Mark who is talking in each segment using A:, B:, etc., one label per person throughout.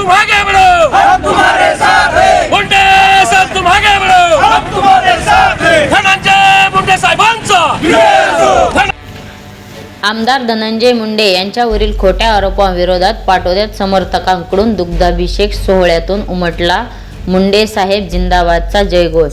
A: तुम आगे बढ़ो
B: हम तुम्हारे साथ हैं।
A: मुंडे साहेब तुम आगे बढ़ो
B: हम तुम्हारे साथ हैं।
A: धनंजय मुंडे साहेबांचा। धन-
C: आमदार धनंजय मुंडे यांच्यावरील खोट्या आरोपांविरोधात पाटोद्यात समर्थकांकडून दुग्धाभिषेक सोहळ्यातून उमटला मुंडे साहेब जिंदाबादचा जयघोष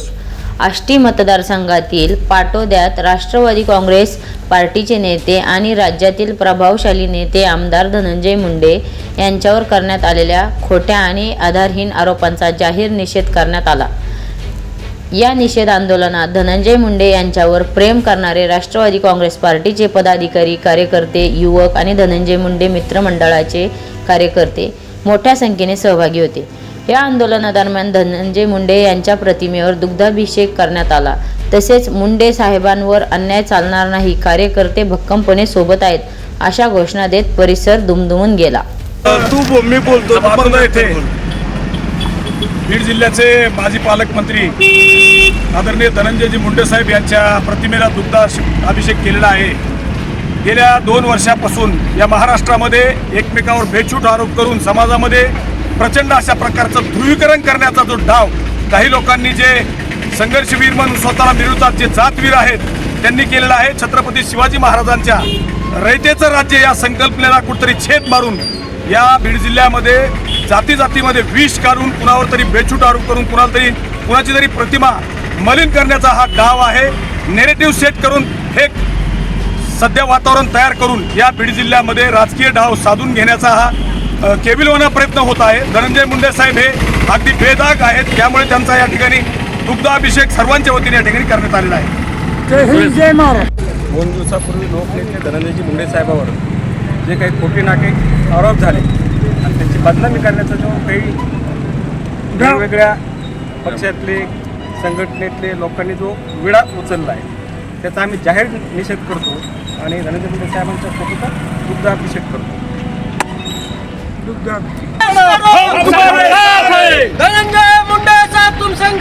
C: आष्टी मतदारसंघातील पाटोद्यात राष्ट्रवादी काँग्रेस पार्टीचे नेते आणि राज्यातील प्रभावशाली नेते आमदार धनंजय मुंडे यांच्यावर करण्यात आलेल्या खोट्या आणि आधारहीन आरोपांचा जाहीर निषेध करण्यात आला. या निषेध आंदोलनात धनंजय मुंडे यांच्यावर प्रेम करणारे राष्ट्रवादी काँग्रेस पार्टीचे पदाधिकारी कार्यकर्ते युवक आणि धनंजय मुंडे मित्रमंडळाचे कार्यकर्ते मोठ्या संख्येने सहभागी होते. या आंदोलनादरम्यान धनंजय मुंडे यांच्या प्रतिमेवर दुग्धाभिषेक करण्यात आला. तसेच मुंडे साहेबांवर अन्याय चालणार नाही कार्यकर्ते भक्कमपणे सोबत आहेत अशा घोषणा देत परिसर दुमदुमून गेला.
D: तू मी बोलतो येथे बीड जिल्ह्याचे माजी पालकमंत्री आदरणीय धनंजयजी मुंडे साहेब यांच्या प्रतिमेला दुग्ध अभिषेक केलेला आहे. गेल्या दोन वर्षापासून या महाराष्ट्रामध्ये एकमेकावर बेछूट आरोप करून समाजामध्ये प्रचंड अशा प्रकारचं ध्रुवीकरण करण्याचा जो डाव काही लोकांनी जे संघर्षवीर म्हणून स्वतःला मिळवतात जे जातवीर आहेत त्यांनी केलेला आहे. छत्रपती शिवाजी महाराजांच्या रयतेचं राज्य या संकल्पनेला कुठतरी छेद मारून या बीड जिल्ह्यामध्ये जाती जातीमध्ये विष काढून कुणावर तरी बेछूट आरोप करून कुणाला तरी कुणाची तरी प्रतिमा मलिन करण्याचा हा डाव आहे. नेरेटिव्ह सेट करून हे सध्या वातावरण तयार करून या बीड जिल्ह्यामध्ये राजकीय डाव साधून घेण्याचा हा केविलवाना प्रयत्न होत आहे. धनंजय मुंडे साहेब हे अगदी बेदाग आहेत. त्यामुळे त्यांचा या ठिकाणी दुग्धाभिषेक सर्वांच्या वतीने या ठिकाणी करण्यात आलेला आहे.
E: दोन दिवसापूर्वी लोकनेते धनंजयजी मुंडे साहेबावर जे काही खोटे नाके आरोप झाले आणि त्यांची बदनामी करण्याचा जो काही वेगवेगळ्या पक्षातले संघटनेतले लोकांनी जो विडा उचलला आहे त्याचा आम्ही जाहीर निषेध करतो आणि धनंजय मुंडे साहेबांच्या फोटोचा करतो.
A: तुम्हारे साथ हैं
B: धनंजय मुंडे साहब तुम हम